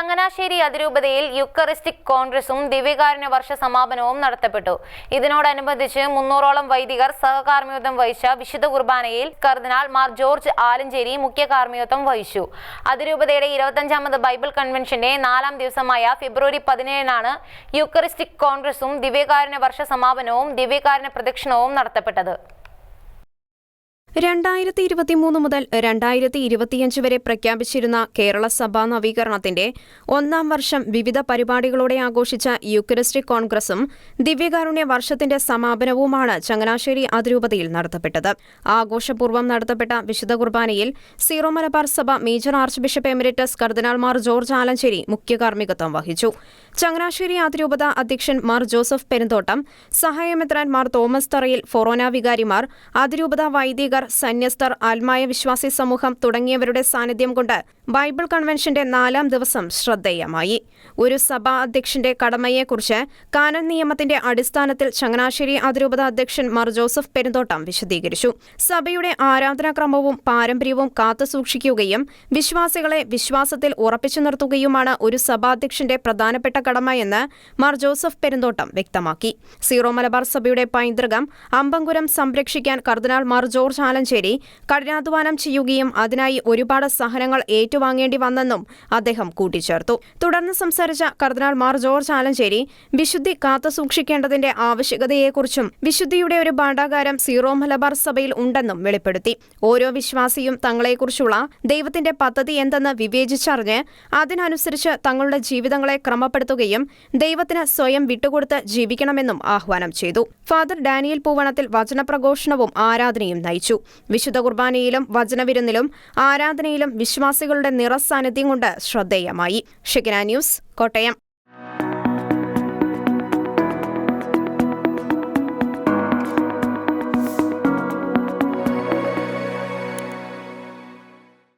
ചങ്ങനാശ്ശേരി അതിരൂപതയിൽ യുക്കറിസ്റ്റിക് കോൺഗ്രസും ദിവ്യകാരുണ്യ വർഷ സമാപനവും നടത്തപ്പെട്ടു. ഇതിനോടനുബന്ധിച്ച് മുന്നൂറോളം വൈദികർ സഹകാർമ്മികത്വം വഹിച്ച വിശുദ്ധ കുർബാനയിൽ കർദിനാൾ മാർ ജോർജ് ആലഞ്ചേരി മുഖ്യ കാർമ്മികത്വം വഹിച്ചു. അതിരൂപതയുടെ ഇരുപത്തഞ്ചാമത് ബൈബിൾ കൺവെൻഷന്റെ നാലാം ദിവസമായ ഫെബ്രുവരി പതിനേഴിനാണ് യുക്കറിസ്റ്റിക് കോൺഗ്രസും ദിവ്യകാരുണ്യ വർഷ സമാപനവും ദിവ്യകാരുണ്യ പ്രദക്ഷിണവും നടത്തപ്പെട്ടത്. രണ്ടായിരത്തി ഇരുപത്തിമൂന്ന് മുതൽ രണ്ടായിരത്തി ഇരുപത്തിയഞ്ച് വരെ പ്രഖ്യാപിച്ചിരുന്ന കേരള സഭാ നവീകരണത്തിന്റെ ഒന്നാം വർഷം വിവിധ പരിപാടികളോടെ ആഘോഷിച്ച യുക്രിസ്റ്റിക് കോൺഗ്രസും ദിവ്യകാരുണ്യ വർഷത്തിന്റെ സമാപനവുമാണ് ചങ്ങനാശ്ശേരി അതിരൂപതയിൽ നടത്തപ്പെട്ടത്. ആഘോഷപൂർവം നടത്തപ്പെട്ട വിശുദ്ധ കുർബാനയിൽ സീറോ മലബാർ സഭ മേജർ ആർച്ച് ബിഷപ്പ് എമിരറ്റസ് കർദിനാൾമാർ ജോർജ് ആലഞ്ചേരി മുഖ്യ കാർമ്മികത്വം വഹിച്ചു. ചങ്ങനാശ്ശേരി അതിരൂപത അധ്യക്ഷൻ മാർ ജോസഫ് പെരുന്തോട്ടം സഹായമെത്രാൻ മാർ തോമസ് തറയിൽ ഫൊറോന വികാരിമാർ അതിരൂപത വൈദികർ സന്യസ്തർ ആത്മായ വിശ്വാസി സമൂഹം തുടങ്ങിയവരുടെ സാന്നിധ്യം കൊണ്ട് ബൈബിൾ കൺവെൻഷന്റെ നാലാം ദിവസം ശ്രദ്ധേയമായി. ഒരു സഭാ അധ്യക്ഷന്റെ കടമയെക്കുറിച്ച് കാനൻ നിയമത്തിന്റെ അടിസ്ഥാനത്തിൽ ചങ്ങനാശ്ശേരി അതിരൂപത അധ്യക്ഷൻ മാർ ജോസഫ് പെരുന്തോട്ടം വിശദീകരിച്ചു. സഭയുടെ ആരാധനാക്രമവും പാരമ്പര്യവും കാത്തുസൂക്ഷിക്കുകയും വിശ്വാസികളെ വിശ്വാസത്തിൽ ഉറപ്പിച്ചു നിർത്തുകയുമാണ് ഒരു സഭാധ്യക്ഷന്റെ പ്രധാനപ്പെട്ട കടമയെന്ന് മാർ ജോസഫ് പെരുന്തോട്ടം വ്യക്തമാക്കി. സീറോ മലബാർ സഭയുടെ പൈതൃകം അമ്പങ്കുരം സംരക്ഷിക്കാൻ കർദിനാൾ മാർ ജോർജ് ആലഞ്ചേരി കഠിനാധ്വാനം ചെയ്യുകയും അതിനായി ഒരുപാട് സഹനങ്ങൾ ഏറ്റുവാങ്ങേണ്ടി വന്നെന്നും അദ്ദേഹം കൂട്ടിച്ചേർത്തു. തുടർന്ന് സംസാരിച്ച കർദിനാൾ മാർ ജോർജ് ആലഞ്ചേരി വിശുദ്ധി കാത്തുസൂക്ഷിക്കേണ്ടതിന്റെ ആവശ്യകതയെക്കുറിച്ചും വിശുദ്ധിയുടെ ഒരു ഭാണ്ഡാകാരം സീറോ മലബാർ സഭയിൽ ഉണ്ടെന്നും വെളിപ്പെടുത്തി. ഓരോ വിശ്വാസിയും തങ്ങളെക്കുറിച്ചുള്ള ദൈവത്തിന്റെ പദ്ധതി എന്തെന്ന് വിവേചിച്ചറിഞ്ഞ് അതിനനുസരിച്ച് തങ്ങളുടെ ജീവിതങ്ങളെ ക്രമപ്പെടുത്തുകയും ദൈവത്തിന് സ്വയം വിട്ടുകൊടുത്ത് ജീവിക്കണമെന്നും ആഹ്വാനം ചെയ്തു. ഫാദർ ഡാനിയൽ പൂവണത്തിൽ വചനപ്രഘോഷണവും ആരാധനയും നയിച്ചു. വിശുദ്ധ കുർബാനയിലും വചനവിരുന്നിലും ആരാധനയിലും വിശ്വാസികളുടെ നിറസാന്നിധ്യം കൊണ്ട് ശ്രദ്ധേയമായി. ഷിഗ്ന ന്യൂസ് കോട്ടയം.